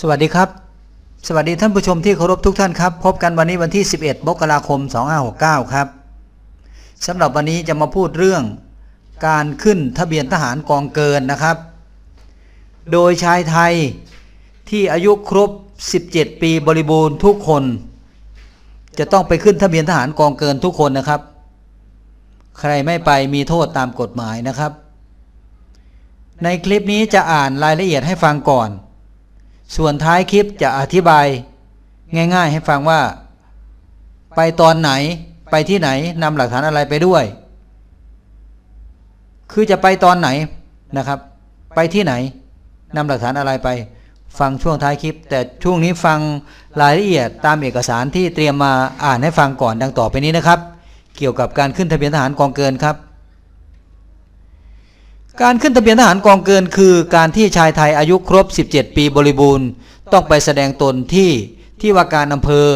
สวัสดีครับ สวัสดีท่านผู้ชมที่เคารพทุกท่านครับ พบกันวันนี้วันที่ 11มกราคม 2569 ครับสำหรับวันนี้จะมาพูดเรื่องการขึ้นทะเบียนทหารกองเกินนะครับ โดยชายไทยที่อายุครบ 17 ปีบริบูรณ์ทุกคน จะต้องไปขึ้นทะเบียนทหารกองเกินทุกคนนะครับ ใครไม่ไปมีโทษตามกฎหมายนะครับ ในคลิปนี้จะอ่านรายละเอียดให้ฟังก่อน ส่วนท้ายคลิปจะอธิบาย ง่าย ๆ ให้ฟังว่า ไปตอนไหนไปที่ไหนนำหลักฐานอะไรไปด้วย คือจะไปตอนไหนนะครับ ไปที่ไหนนำหลักฐานอะไรไป ฟังช่วงท้ายคลิป แต่ช่วงนี้ฟังรายละเอียดตามเอกสารที่เตรียมมาอ่านให้ฟังก่อนดังต่อไปนี้นะครับ เกี่ยวกับการขึ้นทะเบียนทหารกองเกินครับ การขึ้นทะเบียนทหารกองเกินคือการที่ชายไทยอายุครบ 17 ปีบริบูรณ์ ต้องไปแสดงตนที่ที่ว่าการอำเภอ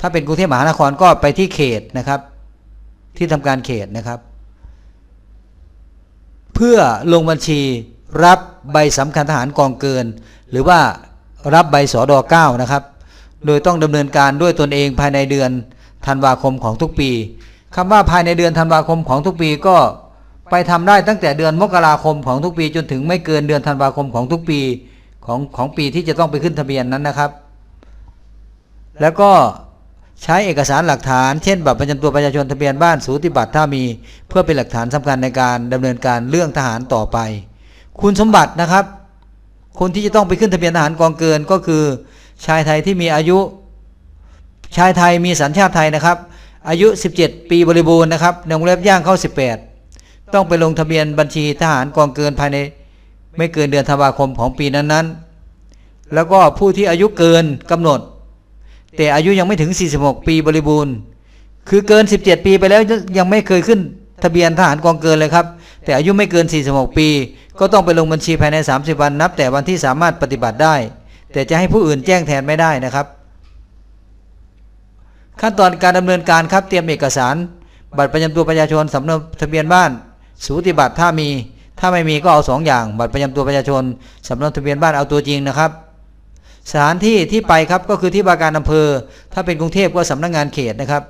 ถ้าเป็นกรุงเทพมหานครก็ไปที่เขตนะครับ ที่ทำการเขตนะครับ เพื่อลงบัญชีรับใบสำคัญทหารกองเกิน หรือว่ารับใบสอดอ9นะครับ โดยต้องดำเนินการด้วยตนเองภายในเดือนธันวาคมของทุกปีคำว่าภายในเดือนธันวาคมของทุกปีก็ ไปทำได้ตั้งแต่เดือนมกราคมของทุกปีจนถึงไม่เกินเดือนธันวาคมของทุกปีของของปีที่จะต้องไปขึ้นทะเบียนนั้นนะครับ แล้วก็ใช้เอกสารหลักฐานเช่นบัตรประจำตัวประชาชนทะเบียนบ้านสูติบัตรถ้ามีเพื่อเป็นหลักฐานสำคัญในการดำเนินการเรื่องทหารต่อไป คุณสมบัตินะครับ คนที่จะต้องไปขึ้นทะเบียนทหารกองเกินก็คือ ชายไทยที่มีอายุ ชายไทยมีสัญชาติไทยนะครับ อายุ 17 ปีบริบูรณ์นะครับในวงเล็บย่างเข้า 18 ต้องไปลงทะเบียนบัญชีทหารกองเกินภายใน ไม่เกินเดือนธันวาคมของปีนั้นๆ แล้วก็ผู้ที่อายุเกินกำหนด แต่อายุยังไม่ถึง 46 ปีบริบูรณ์ คือเกิน 17 ปีไปแล้วยังไม่เคยขึ้นทะเบียนทหารกองเกินเลยครับ แต่อายุไม่เกิน 46 ปี ก็ต้องไปลงบัญชีภายใน 30 วันนับ แต่วันที่สามารถปฏิบัติได้ แต่จะให้ผู้อื่นแจ้งแทนไม่ได้นะครับ ขั้นตอนการดำเนินการครับเตรียมเอกสาร บัตรประจำตัวประชาชนสำเนาทะเบียนบ้าน สูติบัตรถ้ามี ถ้าไม่มีก็เอาสองอย่าง บัตรประจำตัวประชาชนสำเนาทะเบียนบ้านเอาตัวจริงนะครับ สถานที่ที่ไปครับก็คือที่ว่าการอำเภอ ถ้าเป็นกรุงเทพก็สำนักงานเขตนะครับ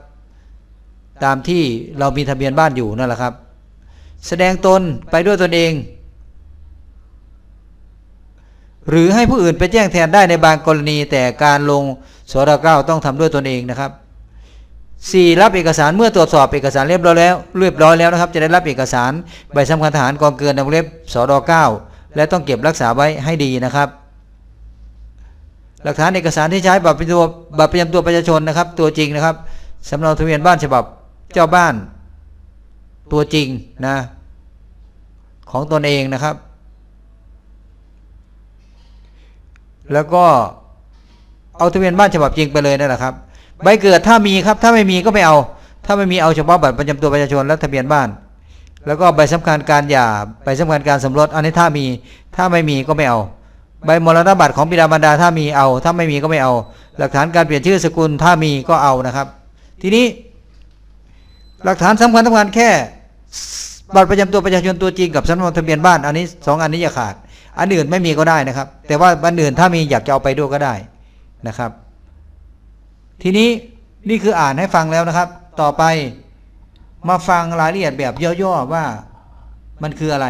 ตามที่เรามีทะเบียนบ้านอยู่นั่นแหละครับ แสดงตนไปด้วยตนเอง หรือให้ผู้อื่นไปแจ้งแทนได้ในบางกรณีแต่การลงสรเก้าต้องทำด้วยตนเองนะครับ 4. รับเอกสารเมื่อตรวจสอบเอกสารเรียบร้อยแล้วเรียบร้อยแล้วนะครับ จะได้รับเอกสารใบสำคัญทหารกองเกินในวงเล็บสด9และต้องเก็บรักษาไว้ให้ดีนะครับ หลักฐานเอกสารที่ใช้บัตรประจำตัวบัตรประจำตัวประชาชนนะครับ ตัวจริงนะครับสำเนาทะเบียนบ้านฉบับเจ้าบ้าน ตัวจริงนะ ของตนเองนะครับ แล้วก็เอาทะเบียนบ้านฉบับจริงไปเลยนั่นแหละครับ ใบเกิดถ้ามีครับ ถ้าไม่มีก็ไม่เอา ถ้าไม่มีเอาเฉพาะบัตรประจำตัวประชาชนและทะเบียนบ้าน แล้วก็ใบสำคัญการหย่าใบสำคัญการสมรสอันนี้ถ้ามี ถ้าไม่มีก็ไม่เอา ใบมรณบัตรของบิดามารดาถ้ามีเอา ถ้าไม่มีก็ไม่เอา หลักฐานการเปลี่ยนชื่อสกุลถ้ามีก็เอานะครับ ทีนี้ หลักฐานสำคัญสำคัญแค่บัตรประจำตัวประชาชนตัวจริงกับสำเนาทะเบียนบ้านอันนี้สองอันนี้อย่าขาด อันอื่นไม่มีก็ได้นะครับ แต่ว่าอันอื่นถ้ามีอยากจะเอาไปด้วยก็ได้นะครับ ทีนี้นี่คืออ่านให้ฟังแล้วนะครับ ต่อไปมาฟังรายละเอียดแบบย่อๆว่ามันคืออะไร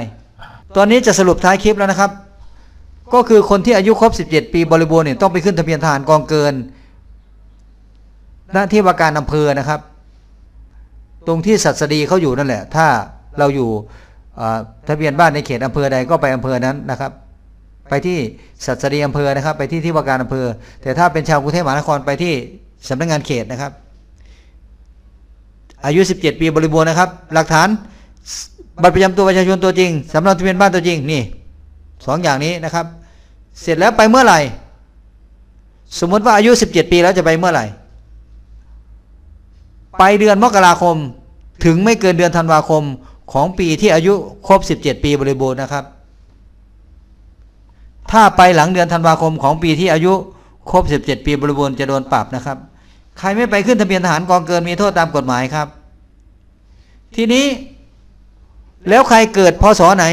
ตอนนี้จะสรุปท้ายคลิปแล้วนะครับ ก็คือคนที่อายุครบ 17 ปีบริบูรณ์เนี่ยต้องไปขึ้นทะเบียนทหารกองเกิน หน้าที่ว่าการอำเภอนะครับ ตรงที่สัตสดีเขาอยู่นั่นแหละ ถ้าเราอยู่ทะเบียนบ้านในเขตอำเภอใดก็ไปอำเภอนั้นนะครับ ไปที่สัตสดีอำเภอนะครับ ไปที่ที่ว่าการอำเภอ แต่ถ้าเป็นชาวกรุงเทพมหานครไปที่ สำนักงานเขตนะครับ อายุ 17 ปีบริบูรณ์นะครับ หลักฐานบัตรประจำตัวประชาชนตัวจริงสำเนาทะเบียนบ้านตัวจริงนี่สองอย่างนี้นะครับ เสร็จแล้วไปเมื่อไหร่ สมมติว่าอายุ 17 ปีแล้วจะไปเมื่อไหร่ ไปเดือนมกราคมถึงไม่เกินเดือนธันวาคมของปีที่อายุครบ 17 ปีบริบูรณ์นะครับ ถ้าไปหลังเดือนธันวาคมของปีที่อายุ ครบ 17 ปีบริบูรณ์จะโดนปรับนะครับ ใครไม่ไปขึ้นทะเบียนทหารกองเกินมีโทษตามกฎหมายครับ ทีนี้แล้วใครเกิดพศไหน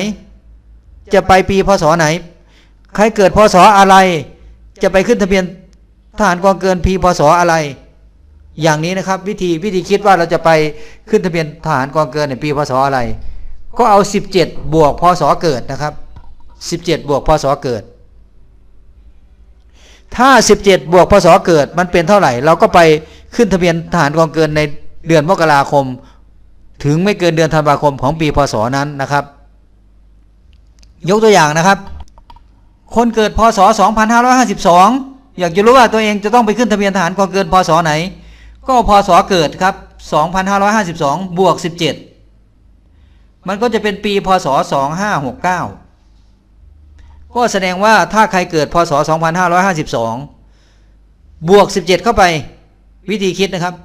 จะไปปีพศไหน ใครเกิดพศอะไร จะไปขึ้นทะเบียนทหารกองเกินปีพศอะไร อย่างนี้นะครับ วิธีวิธีคิดว่าเราจะไปขึ้นทะเบียนทหารกองเกินในปีพศอะไร ก็เอา 17 บวกพศเกิดนะครับ 17 บวกพศเกิด ถ้า 17 บวกพศเกิดมันเป็นเท่าไหร่ เราก็ไปขึ้นทะเบียนทหารกองเกินในเดือนมกราคม ถึงไม่เกินเดือนธันวาคมของปีพศนั้นนะครับ ยกตัวอย่างนะครับ คนเกิดพศ 2552 อยากจะรู้ว่าตัวเองจะต้องไปขึ้นทะเบียนทหารกองเกินพศไหน ก็พศเกิดครับ 2552 บวก 17 มันก็จะเป็นปีพศ 2569 ก็แสดงว่าถ้าใครเกิดพศ 2552 บวก 17 เข้าไป วิธีคิดนะครับ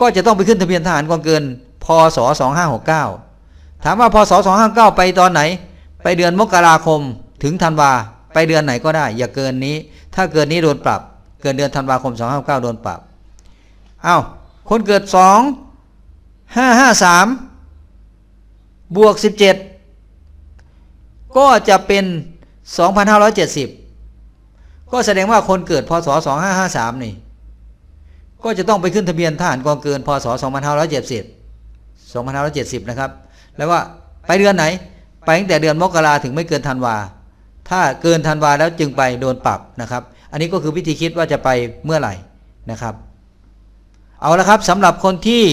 ก็จะต้องไปขึ้นทะเบียนทหารกองเกิน พศ 2569 ถามว่าพศ259 ไปตอนไหน ไปเดือนมกราคมถึงธันวา ไปเดือนไหนก็ได้ อย่าเกินนี้ ถ้าเกินนี้โดนปรับ เกินเดือนธันวาคม 259 โดนปรับ เอา้า คนเกิด 2 553 บวก 17 ก็จะเป็น 2,570 ก็แสดงว่าคนเกิดพศ 2553 นี่ ก็จะต้องไปขึ้นทะเบียนทหารกองเกินพศ 2570 2570 นะครับ แล้วว่าไปเดือนไหน ไปตั้งแต่เดือนมกราถึงไม่เกินธันวา ถ้าเกินธันวาแล้วจึงไปโดนปรับนะครับ อันนี้ก็คือวิธีคิดว่าจะไปเมื่อไหร่นะครับ เอาละครับสำหรับคนที่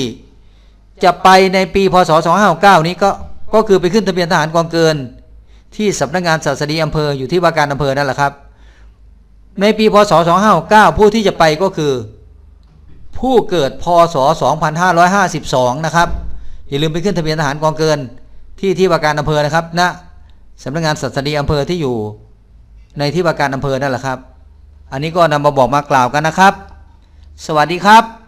จะไปในปีพศ 2569 นี้ก็ก็คือไปขึ้นทะเบียนทหารกองเกิน ที่สำนักงานศาสดีอำเภออยู่ที่ว่าการอำเภอนั่นแหละครับ ในปีพศ 2569 ผู้ที่จะไปก็คือ ผู้เกิดพศ 2552 นะครับ อย่าลืมไปขึ้นทะเบียนทหารกองเกินที่ที่ว่าการอำเภอนะครับณสำนักงานศาสดีอำเภอที่อยู่ ในที่ว่าการอำเภอนั่นแหละครับ อันนี้ก็นำมาบอกมากล่าวกันนะครับ สวัสดีครับ